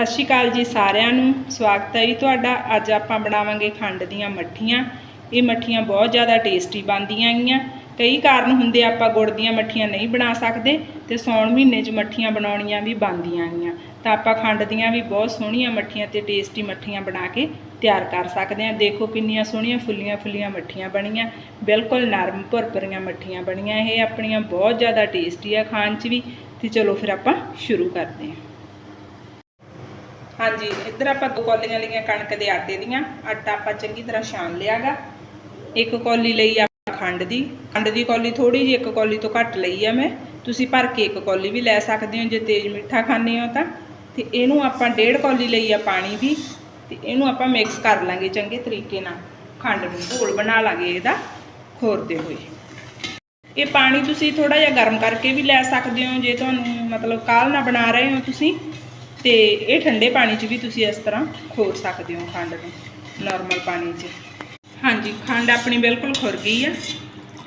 ਸਤਿ ਸ਼੍ਰੀ ਅਕਾਲ ਜੀ ਸਾਰਿਆਂ ਨੂੰ। ਸਵਾਗਤ ਹੈ ਜੀ ਤੁਹਾਡਾ। ਅੱਜ ਆਪਾਂ ਬਣਾਵਾਂਗੇ ਖੰਡ ਦੀਆਂ ਮੱਠੀਆਂ। ਇਹ ਮੱਠੀਆਂ ਬਹੁਤ ਜ਼ਿਆਦਾ ਟੇਸਟੀ ਬਣਦੀਆਂ ਗੀਆਂ। ਕਈ ਕਾਰਨ ਹੁੰਦੇ ਆਪਾਂ ਗੁੜ ਦੀਆਂ ਮੱਠੀਆਂ ਨਹੀਂ ਬਣਾ ਸਕਦੇ ਤੇ ਸੌਣ ਮਹੀਨੇ 'ਚ ਮੱਠੀਆਂ ਬਣਾਉਣੀਆਂ ਵੀ ਬਣਦੀਆਂ ਗੀਆਂ। ਤਾਂ ਆਪਾਂ ਖੰਡ ਦੀਆਂ ਵੀ ਬਹੁਤ ਸੋਹਣੀਆਂ ਮੱਠੀਆਂ ਤੇ ਟੇਸਟੀ ਮੱਠੀਆਂ ਬਣਾ ਕੇ ਤਿਆਰ ਕਰ ਸਕਦੇ ਹਾਂ। ਦੇਖੋ ਕਿੰਨੀਆਂ ਸੋਹਣੀਆਂ ਫੁੱਲੀਆਂ ਫੁੱਲੀਆਂ ਮੱਠੀਆਂ ਬਣੀਆਂ। ਬਿਲਕੁਲ ਨਰਮ ਭੁਰਭੁਰੀਆਂ ਮੱਠੀਆਂ ਬਣੀਆਂ। ਇਹ ਆਪਣੀਆਂ ਬਹੁਤ ਜ਼ਿਆਦਾ ਟੇਸਟੀ ਆ ਖਾਣ 'ਚ ਵੀ। ਤੇ ਚਲੋ ਫਿਰ ਆਪਾਂ ਸ਼ੁਰੂ ਕਰਦੇ ਹਾਂ। ਹਾਂਜੀ, ਇੱਧਰ ਆਪਾਂ ਦੋ ਕੌਲੀਆਂ ਲਈਆਂ ਕਣਕ ਦੇ ਆਟੇ ਦੀਆਂ। ਆਟਾ ਆਪਾਂ ਚੰਗੀ ਤਰ੍ਹਾਂ ਛਾਣ ਲਿਆਗਾ। ਇੱਕ ਕੌਲੀ ਲਈ ਆ ਖੰਡ ਦੀ। ਖੰਡ ਦੀ ਕੌਲੀ ਥੋੜੀ ਜਿਹੀ, ਇੱਕ ਕੌਲੀ ਤੋਂ ਘੱਟ ਲਈ ਆ ਮੈਂ। ਤੁਸੀਂ ਭਰ ਕੇ ਇੱਕ ਕੌਲੀ ਵੀ ਲੈ ਸਕਦੇ ਹੋ, ਜੇ ਤੇਜ਼ ਮਿੱਠਾ ਖਾਂਦੇ ਹੋ ਤਾਂ। ਤੇ ਇਹਨੂੰ ਆਪਾਂ ਡੇਢ ਕੌਲੀ ਲਈ ਆ ਪਾਣੀ ਦੀ। ਤੇ ਇਹਨੂੰ ਆਪਾਂ ਮਿਕਸ ਕਰ ਲਾਂਗੇ ਚੰਗੇ ਤਰੀਕੇ ਨਾਲ। ਖੰਡ ਨੂੰ ਘੋਲ ਬਣਾ ਲਾਂਗੇ ਇਹਦਾ ਖੋਰਦੇ ਹੋਏ। ਇਹ ਪਾਣੀ ਤੁਸੀਂ ਥੋੜਾ ਜਿਹਾ ਗਰਮ ਕਰਕੇ ਵੀ ਲੈ ਸਕਦੇ ਹੋ, ਜੇ ਤੁਹਾਨੂੰ ਮਤਲਬ ਕਾਲ ਨਾ ਬਣਾ ਰਹੇ ਹੋ ਤੁਸੀਂ। ਤੇ ਇਹ ਠੰਡੇ ਪਾਣੀ 'ਚ ਵੀ ਤੁਸੀਂ ਇਸ ਤਰ੍ਹਾਂ ਖੋਰ ਸਕਦੇ ਹੋ ਖੰਡ ਨੂੰ ਨਾਰਮਲ ਪਾਣੀ 'ਚ। ਹਾਂਜੀ, ਖੰਡ ਆਪਣੀ ਬਿਲਕੁਲ ਖੁਰ ਗਈ ਆ।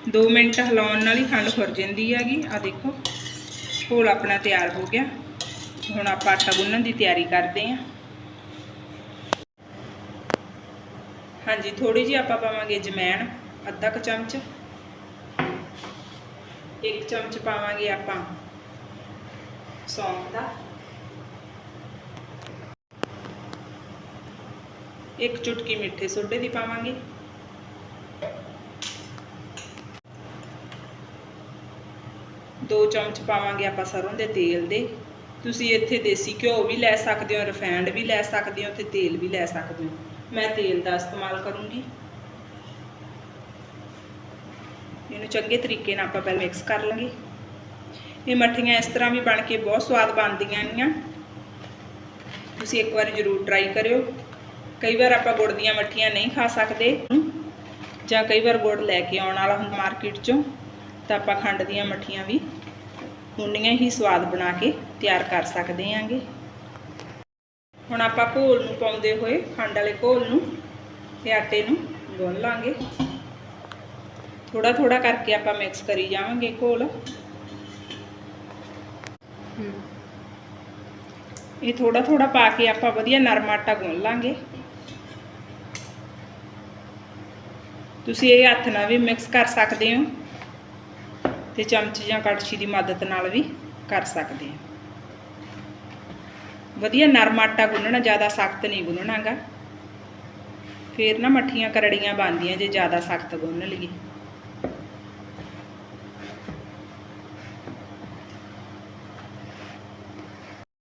2 ਮਿੰਟ ਹਿਲਾਉਣ ਨਾਲ ਹੀ ਖੰਡ ਖੁਰ ਜਾਂਦੀ ਹੈਗੀ। ਆ ਦੇਖੋ, ਘੋਲ ਆਪਣਾ ਤਿਆਰ ਹੋ ਗਿਆ। ਹੁਣ ਆਪਾਂ ਆਟਾ ਗੁੰਨਣ ਦੀ ਤਿਆਰੀ ਕਰਦੇ ਹਾਂ। ਹਾਂਜੀ ਥੋੜੀ ਜਿਹੀ ਆਪਾਂ ਪਾਵਾਂਗੇ ਜਮੈਣ, ਅੱਧਾ ਕੁ ਚਮਚ। ਇੱਕ ਚਮਚ ਪਾਵਾਂਗੇ ਆਪਾਂ ਸੌਂਫ ਦਾ। ਇੱਕ ਚੁਟਕੀ ਮਿੱਠੇ ਸੋਡੇ ਦੀ ਪਾਵਾਂਗੇ। ਦੋ ਚਮਚ ਪਾਵਾਂਗੇ ਆਪਾਂ ਸਰੋਂ ਦੇ ਤੇਲ ਦੇ। ਤੁਸੀਂ ਇੱਥੇ ਦੇਸੀ ਘਿਓ ਵੀ ਲੈ ਸਕਦੇ ਹੋ ਰਿਫਾਈਨਡ ਵੀ ਲੈ ਸਕਦੇ ਹੋ ਤੇ ਤੇਲ ਵੀ ਲੈ ਸਕਦੇ ਹੋ। ਮੈਂ ਤੇਲ ਦਾ ਇਸਤੇਮਾਲ ਕਰੂੰਗੀ। ਇਹਨੂੰ ਚੰਗੇ ਤਰੀਕੇ ਨਾਲ ਆਪਾਂ ਪਹਿਲਾਂ ਮਿਕਸ ਕਰ ਲਾਂਗੇ। ਇਹ ਮੱਠੀਆਂ ਇਸ ਤਰ੍ਹਾਂ ਵੀ ਬਣ ਕੇ ਬਹੁਤ ਸਵਾਦ ਬਣਦੀਆਂ ਗੀਆਂ ਤੁਸੀਂ ਇੱਕ ਵਾਰ ਜ਼ਰੂਰ ਟਰਾਈ ਕਰਿਓ। ਕਈ ਵਾਰ ਆਪਾਂ ਗੁੜ ਦੀਆਂ ਮੱਠੀਆਂ ਨਹੀਂ ਖਾ ਸਕਦੇ। ਜਾਂ ਕਈ ਵਾਰ ਗੁੜ ਲੈ ਕੇ ਆਉਣ ਵਾਲਾ ਹੁੰਦਾ ਮਾਰਕੀਟ 'ਚੋਂ ਤਾਂ ਆਪਾਂ ਖੰਡ ਦੀਆਂ ਮੱਠੀਆਂ ਵੀ ਉਨੀਆਂ ਹੀ ਸਵਾਦ ਬਣਾ ਕੇ ਤਿਆਰ ਕਰ ਸਕਦੇ ਆਂਗੇ। ਹੁਣ ਆਪਾਂ ਘੋਲ ਨੂੰ ਪਾਉਂਦੇ ਹੋਏ ਖੰਡ ਵਾਲੇ ਘੋਲ ਨੂੰ ਤੇ ਆਟੇ ਨੂੰ ਗੁੰਨ ਲਾਂਗੇ। ਥੋੜਾ ਥੋੜਾ ਕਰਕੇ ਆਪਾਂ ਮਿਕਸ ਕਰੀ ਜਾਵਾਂਗੇ ਘੋਲ। ਇਹ ਥੋੜਾ ਥੋੜਾ ਪਾ ਕੇ ਆਪਾਂ ਵਧੀਆ ਨਰਮ ਆਟਾ ਗੁੰਨ ਲਾਂਗੇ। ਤੁਸੀਂ ਇਹ ਹੱਥ ਨਾਲ ਵੀ ਮਿਕਸ ਕਰ ਸਕਦੇ ਹੋ ਤੇ ਚਮਚ ਜਾਂ ਕੜਛੀ ਦੀ ਮਦਦ ਨਾਲ ਵੀ ਕਰ ਸਕਦੇ ਹੋ। ਵਧੀਆ ਨਰਮ ਆਟਾ ਗੁੰਨਣਾ ਜ਼ਿਆਦਾ ਸਖਤ ਨਹੀਂ ਗੁੰਨਣਾਗਾ। ਫੇਰ ਨਾ ਮੱਠੀਆਂ ਕਰੜੀਆਂ ਬਣਦੀਆਂ ਜੇ ਜ਼ਿਆਦਾ ਸਖਤ ਗੁੰਨ ਲਈਏ।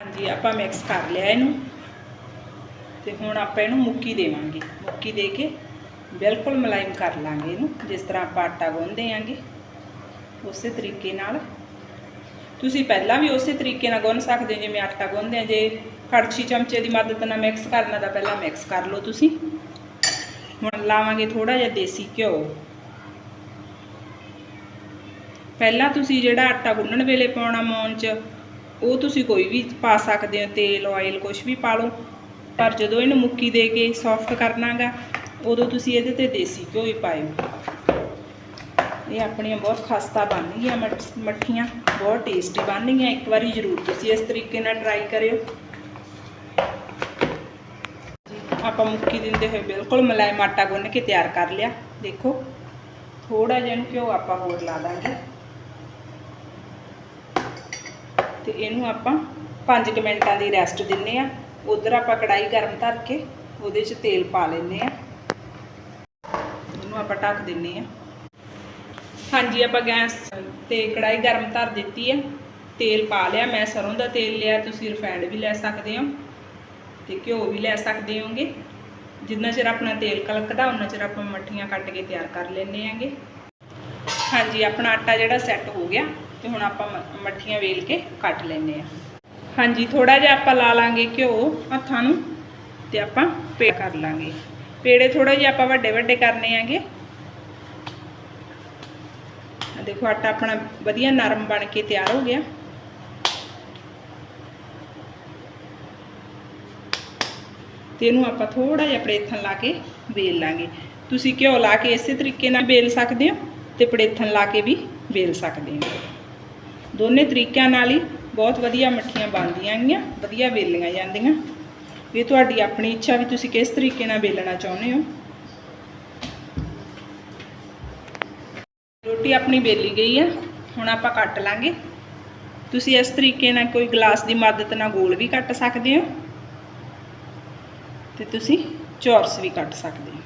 ਹਾਂਜੀ, ਆਪਾਂ ਮਿਕਸ ਕਰ ਲਿਆ ਇਹਨੂੰ। ਤੇ ਹੁਣ ਆਪਾਂ ਇਹਨੂੰ ਮੁੱਕੀ ਦੇਵਾਂਗੇ। ਮੁੱਕੀ ਦੇ ਕੇ ਬਿਲਕੁਲ ਮਲਾਈਮ ਕਰ ਲਾਂਗੇ ਇਹਨੂੰ, ਜਿਸ ਤਰ੍ਹਾਂ ਆਪਾਂ ਆਟਾ ਗੁੰਨਦੇ ਆਂਗੇ, ਉਸੇ ਤਰੀਕੇ ਨਾਲ। ਤੁਸੀਂ ਪਹਿਲਾਂ ਵੀ ਉਸੇ ਤਰੀਕੇ ਨਾਲ ਗੁੰਨ ਸਕਦੇ ਹੋ, ਜਿਵੇਂ ਆਟਾ ਗੁੰਨਦੇ ਆ, ਜੇ ਕੜਛੀ ਚਮਚੇ ਦੀ ਮਦਦ ਨਾਲ ਮਿਕਸ ਕਰਨਾ ਤਾਂ ਪਹਿਲਾਂ ਮਿਕਸ ਕਰ ਲਓ ਤੁਸੀਂ। ਹੁਣ ਲਾਵਾਂਗੇ ਥੋੜਾ ਜਿਹਾ ਦੇਸੀ ਘਿਓ। ਪਹਿਲਾਂ ਤੁਸੀਂ ਜਿਹੜਾ ਆਟਾ ਗੁੰਨਣ ਵੇਲੇ ਪਾਉਣਾ ਮੌਨ 'ਚ, ਉਹ ਤੁਸੀਂ ਕੋਈ ਵੀ ਪਾ ਸਕਦੇ ਹੋ, ਤੇਲ ਆਇਲ ਕੁਝ ਵੀ ਪਾ ਲਓ। ਪਰ ਜਦੋਂ ਇਹਨੂੰ ਮੁੱਕੀ ਦੇ ਕੇ ਸੌਫਟ ਕਰਨਾਗਾ ਉਦੋਂ ਤੁਸੀਂ ਇਹਦੇ ਤੇ ਦੇਸੀ ਘਿਓ ਹੀ ਪਾਇਓ। ਇਹ ਆਪਣੀਆਂ ਬਹੁਤ ਖਸਤਾ ਬਣ ਗਈਆਂ ਮੱਠੀਆਂ, ਬਹੁਤ ਟੇਸਟੀ ਬਣ ਗਈਆਂ। ਇੱਕ ਵਾਰੀ ਜ਼ਰੂਰ ਤੁਸੀਂ ਇਸ ਤਰੀਕੇ ਨਾਲ ਟਰਾਈ ਕਰਿਓ। ਆਪਾਂ ਮੁੱਕੀ ਦਿੰਦੇ ਹੋਏ ਬਿਲਕੁਲ ਮਲਾਈ ਆਟਾ ਗੁੰਨ ਕੇ ਤਿਆਰ ਕਰ ਲਿਆ। ਦੇਖੋ ਥੋੜਾ ਜਿਹਾ ਇਹਨੂੰ ਘਿਓ ਆਪਾਂ ਹੋਰ ਲਾ ਦਾਂਗੇ। ਤੇ ਇਹਨੂੰ ਆਪਾਂ 5 ਮਿੰਟਾਂ ਦੀ ਰੈਸਟ ਦਿੰਨੇ ਆ। ਉਧਰ ਆਪਾਂ ਕੜਾਈ ਗਰਮ ਧਰ ਕੇ ਉਹਦੇ 'ਚ ਤੇਲ ਪਾ ਲੈਨੇ ਆ। ਆਪਾਂ ਢੱਕ ਦਿੰਨੇ ਆ। ਹਾਂਜੀ, ਆਪਾਂ ਗੈਸ ਤੇ ਕੜਾਈ ਗਰਮ ਧਰ ਦਿੱਤੀ ਆ। ਤੇਲ ਪਾ ਲਿਆ, ਮੈਂ ਸਰੋਂ ਦਾ ਤੇਲ ਲਿਆ, ਤੁਸੀਂ ਰਿਫਾਈਨਡ ਵੀ ਲੈ ਸਕਦੇ ਹੋ ਤੇ ਘਿਓ ਵੀ ਲੈ ਸਕਦੇ ਹੋਗੇ। ਜਿੰਨਾ ਚਿਰ ਆਪਣਾ ਤੇਲ ਕਲਕਦਾ ਉਹਨਾਂ ਚਿਰ ਆਪਾਂ ਮੱਠੀਆਂ ਕੱਟ ਕੇ ਤਿਆਰ ਕਰ ਲੈਨੇ ਆਂਗੇ। ਹਾਂਜੀ, ਆਪਣਾ ਆਟਾ ਜਿਹੜਾ ਸੈੱਟ ਹੋ ਗਿਆ ਤੇ ਹੁਣ ਆਪਾਂ ਮ- ਮੱਠੀਆਂ ਵੇਲ ਕੇ ਕੱਟ ਲੈਨੇ ਆ। ਹਾਂਜੀ ਥੋੜਾ ਜਿਹਾ ਆਪਾਂ ਲਾ ਲਾਂਗੇ ਘਿਓ ਹੱਥਾਂ ਨੂੰ ਤੇ ਆਪਾਂ ਪੇ ਕਰ ਲਾਂਗੇ। ਪੇੜੇ ਥੋੜੇ ਜਿਹਾ ਆਪਾਂ ਵੱਡੇ ਵੱਡੇ ਕਰਨੇ ਆਂਗੇ। ਦੇਖੋ ਆਟਾ ਆਪਣਾ ਵਧੀਆ ਨਰਮ ਬਣ ਕੇ ਤਿਆਰ ਹੋ ਗਿਆ। ਤੇ ਇਹਨੂੰ ਆਪਾਂ ਥੋੜਾ ਜਿਹਾ ਪੜੇਥਨ ਲਾ ਕੇ ਵੇਲ ਲਾਂਗੇ। ਤੁਸੀਂ ਘਿਓ ਲਾ ਕੇ ਇਸੇ ਤਰੀਕੇ ਨਾਲ ਵੇਲ ਸਕਦੇ ਹੋ ਤੇ ਪੜੇਥਨ ਲਾ ਕੇ ਵੀ ਵੇਲ ਸਕਦੇ ਹੋ। ਦੋਨੇ ਤਰੀਕਿਆਂ ਨਾਲ ਹੀ ਬਹੁਤ ਵਧੀਆ ਮੱਠੀਆਂ ਬਣਦੀਆਂ ਗੀਆਂ ਵਧੀਆ ਵੇਲੀਆਂ ਜਾਂਦੀਆਂ। ਇਹ ਤੁਹਾਡੀ ਆਪਣੀ ਇੱਛਾ ਵੀ ਤੁਸੀਂ ਕਿਸ ਤਰੀਕੇ ਨਾਲ ਵੇਲਣਾ ਚਾਹੁੰਦੇ ਹੋ। ਰੋਟੀ ਆਪਣੀ ਵੇਲੀ ਗਈ ਆ, ਹੁਣ ਆਪਾਂ ਕੱਟ ਲਾਂਗੇ। ਤੁਸੀਂ ਇਸ ਤਰੀਕੇ ਨਾਲ ਕੋਈ ਗਲਾਸ ਦੀ ਮਦਦ ਨਾਲ ਗੋਲ ਵੀ ਕੱਟ ਸਕਦੇ ਹੋ ਤੇ ਤੁਸੀਂ ਚੌਰਸ ਵੀ ਕੱਟ ਸਕਦੇ ਹੋ।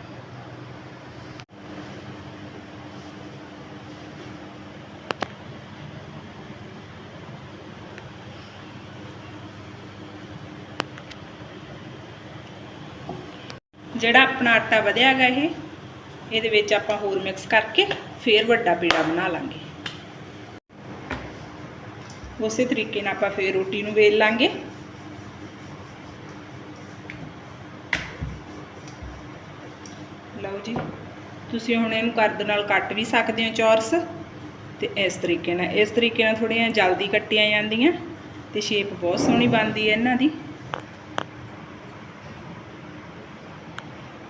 ਜਿਹੜਾ ਆਪਣਾ ਆਟਾ ਵਧਿਆ ਹੈਗਾ ਇਹ ਇਹਦੇ ਵਿੱਚ ਆਪਾਂ ਹੋਰ ਮਿਕਸ ਕਰਕੇ ਫੇਰ ਵੱਡਾ ਪੇੜਾ ਬਣਾ ਲਾਂਗੇ। ਉਸੇ ਤਰੀਕੇ ਨਾਲ ਆਪਾਂ ਫੇਰ ਰੋਟੀ ਨੂੰ ਵੇਲ ਲਾਂਗੇ। ਲਓ ਜੀ, ਤੁਸੀਂ ਹੁਣ ਇਹਨੂੰ ਕਰਦ ਨਾਲ ਕੱਟ ਵੀ ਸਕਦੇ ਹੋ ਚੌਰਸ ਤੇ ਇਸ ਤਰੀਕੇ ਨਾਲ, ਇਸ ਤਰੀਕੇ ਨਾਲ ਥੋੜ੍ਹੀਆਂ ਜਲਦੀ ਕੱਟੀਆਂ ਜਾਂਦੀਆਂ ਤੇ ਸ਼ੇਪ ਬਹੁਤ ਸੋਹਣੀ ਬਣਦੀ ਹੈ ਇਹਨਾਂ ਦੀ।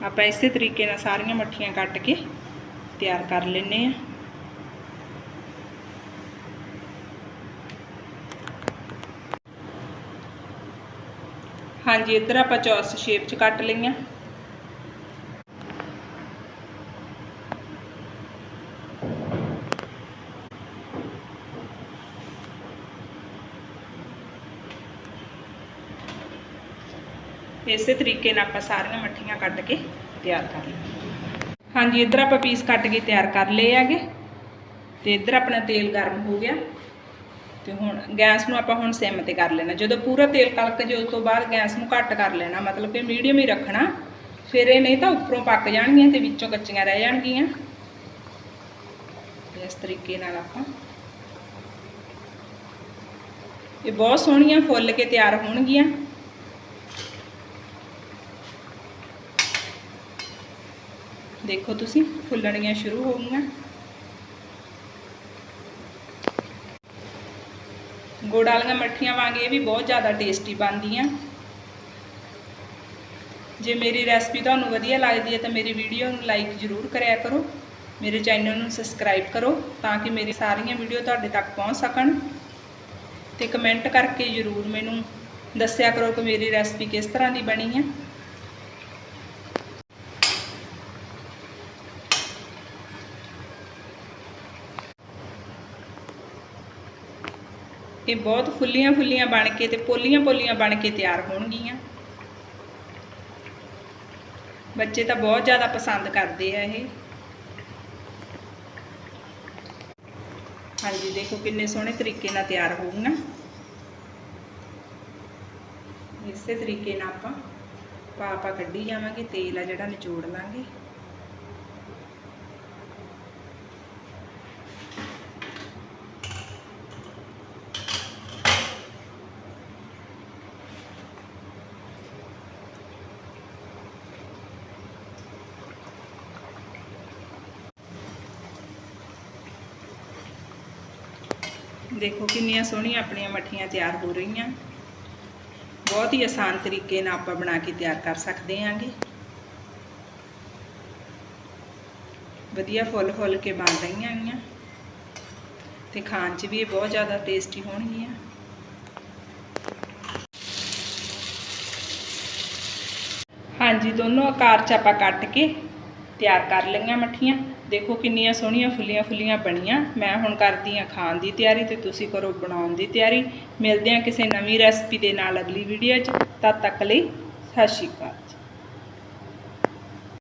ਆਪਾਂ ਇਸੇ ਤਰੀਕੇ ਨਾਲ ਸਾਰੀਆਂ ਮੱਠੀਆਂ ਕੱਟ ਕੇ ਤਿਆਰ ਕਰ ਲੈਨੇ ਆ ਹਾਂਜੀ ਇੱਧਰ ਆਪਾਂ ਚੌਰਸ ਸ਼ੇਪ 'ਚ ਕੱਟ ਲਈਆਂ ਇਸੇ ਤਰੀਕੇ ਨਾਲ ਆਪਾਂ ਸਾਰੀਆਂ ਮੱਠੀਆਂ ਕੱਟ ਕੇ ਤਿਆਰ ਕਰ ਲਈਆਂ। ਹਾਂਜੀ, ਇੱਧਰ ਆਪਾਂ ਪੀਸ ਕੱਟ ਕੇ ਤਿਆਰ ਕਰ ਲਏ ਹੈਗੇ। ਤੇ ਇੱਧਰ ਆਪਣਾ ਤੇਲ ਗਰਮ ਹੋ ਗਿਆ। ਤੇ ਹੁਣ ਗੈਸ ਨੂੰ ਆਪਾਂ ਹੁਣ ਸਿਮ ਤੇ ਕਰ ਲੈਣਾ। ਜਦੋਂ ਪੂਰਾ ਤੇਲ ਕਲਕ ਜੇ ਉਸ ਤੋਂ ਬਾਅਦ ਗੈਸ ਨੂੰ ਘੱਟ ਕਰ ਲੈਣਾ। ਮਤਲਬ ਕਿ ਮੀਡੀਅਮ ਹੀ ਰੱਖਣਾ। ਫਿਰ ਇਹ ਨਹੀਂ ਤਾਂ ਉੱਪਰੋਂ ਪੱਕ ਜਾਣਗੀਆਂ ਤੇ ਵਿੱਚੋਂ ਕੱਚੀਆਂ ਰਹਿ ਜਾਣਗੀਆਂ। ਇਸ ਤਰੀਕੇ ਨਾਲ ਆਪਾਂ ਇਹ ਬਹੁਤ ਸੋਹਣੀਆਂ ਫੁੱਲ ਕੇ ਤਿਆਰ ਹੋਣਗੀਆਂ। ਦੇਖੋ ਤੁਸੀਂ, ਫੁੱਲਣੀਆਂ ਸ਼ੁਰੂ ਹੋ ਗਈਆਂ। ਗੁੜ ਵਾਲੀਆਂ ਮੱਠੀਆਂ ਵਾਂਗ ਇਹ ਵੀ ਬਹੁਤ ਜ਼ਿਆਦਾ ਟੇਸਟੀ ਬਣਦੀਆਂ। ਜੇ ਮੇਰੀ ਰੈਸਪੀ ਤੁਹਾਨੂੰ ਵਧੀਆ ਲੱਗਦੀ ਹੈ ਤਾਂ ਮੇਰੀ ਵੀਡੀਓ ਨੂੰ ਲਾਈਕ ਜ਼ਰੂਰ ਕਰਿਆ ਕਰੋ। ਮੇਰੇ ਚੈਨਲ ਨੂੰ ਸਬਸਕ੍ਰਾਈਬ ਕਰੋ ਤਾਂ ਕਿ ਮੇਰੀ ਸਾਰੀਆਂ ਵੀਡੀਓ ਤੁਹਾਡੇ ਤੱਕ ਪਹੁੰਚ ਸਕਣ। ਤੇ ਕਮੈਂਟ ਕਰਕੇ ਜ਼ਰੂਰ ਮੈਨੂੰ ਦੱਸਿਆ ਕਰੋ ਕਿ ਮੇਰੀ ਰੈਸਪੀ ਕਿਸ ਤਰ੍ਹਾਂ ਦੀ ਬਣੀ ਹੈ। ਇਹ ਬਹੁਤ ਫੁੱਲੀਆਂ ਫੁੱਲੀਆਂ ਬਣ ਕੇ ਤੇ ਪੋਲੀਆਂ ਪੋਲੀਆਂ ਬਣ ਕੇ ਤਿਆਰ ਹੋਣਗੀਆਂ। ਬੱਚੇ ਤਾਂ ਬਹੁਤ ਜ਼ਿਆਦਾ ਪਸੰਦ ਕਰਦੇ ਆ ਇਹ। ਹਾਂਜੀ, ਦੇਖੋ ਕਿੰਨੇ ਸੋਹਣੇ ਤਰੀਕੇ ਨਾਲ ਤਿਆਰ ਹੋ ਗਈਆਂ ਇਸੇ ਤਰੀਕੇ ਨਾਲ ਆਪਾਂ ਪਾ ਪਾ ਕੱਢੀ ਜਾਵਾਂਗੇ, ਤੇਲ ਆ ਜਿਹੜਾ ਨਿਚੋੜ ਲਾਂਗੇ। ਦੇਖੋ ਕਿੰਨੀਆਂ ਸੋਹਣੀਆਂ ਆਪਣੀਆਂ ਮੱਠੀਆਂ ਤਿਆਰ ਹੋ ਰਹੀਆਂ। ਬਹੁਤ ਹੀ ਆਸਾਨ ਤਰੀਕੇ ਨਾਲ ਆਪਾਂ ਬਣਾ ਕੇ ਤਿਆਰ ਕਰ ਸਕਦੇ ਹਾਂਗੇ। ਵਧੀਆ ਫੁੱਲ ਫੁੱਲ ਕੇ ਬਣ ਰਹੀਆਂ ਹੈਗੀਆਂ। ਤੇ ਖਾਣ 'ਚ ਵੀ ਇਹ ਬਹੁਤ ਜ਼ਿਆਦਾ ਟੇਸਟੀ ਹੋਣਗੀਆਂ। ਹਾਂਜੀ, ਦੋਨੋਂ ਆਕਾਰ 'ਚ ਆਪਾਂ ਕੱਟ ਕੇ ਤਿਆਰ ਕਰ ਲਈਆਂ ਮੱਠੀਆਂ। ਦੇਖੋ ਕਿੰਨੀਆਂ ਸੋਹਣੀਆਂ ਫੁੱਲੀਆਂ ਫੁੱਲੀਆਂ ਬਣੀਆਂ। ਮੈਂ ਹੁਣ ਕਰਦੀ ਹਾਂ ਖਾਣ ਦੀ ਤਿਆਰੀ ਤੇ ਤੁਸੀਂ ਕਰੋ ਬਣਾਉਣ ਦੀ ਤਿਆਰੀ। ਮਿਲਦੇ ਹਾਂ ਕਿਸੇ ਨਵੀਂ ਰੈਸਪੀ ਦੇ ਨਾਲ ਅਗਲੀ ਵੀਡੀਓ 'ਚ। ਤਦ ਤੱਕ ਲਈ ਸਤਿ ਸ਼੍ਰੀ ਅਕਾਲ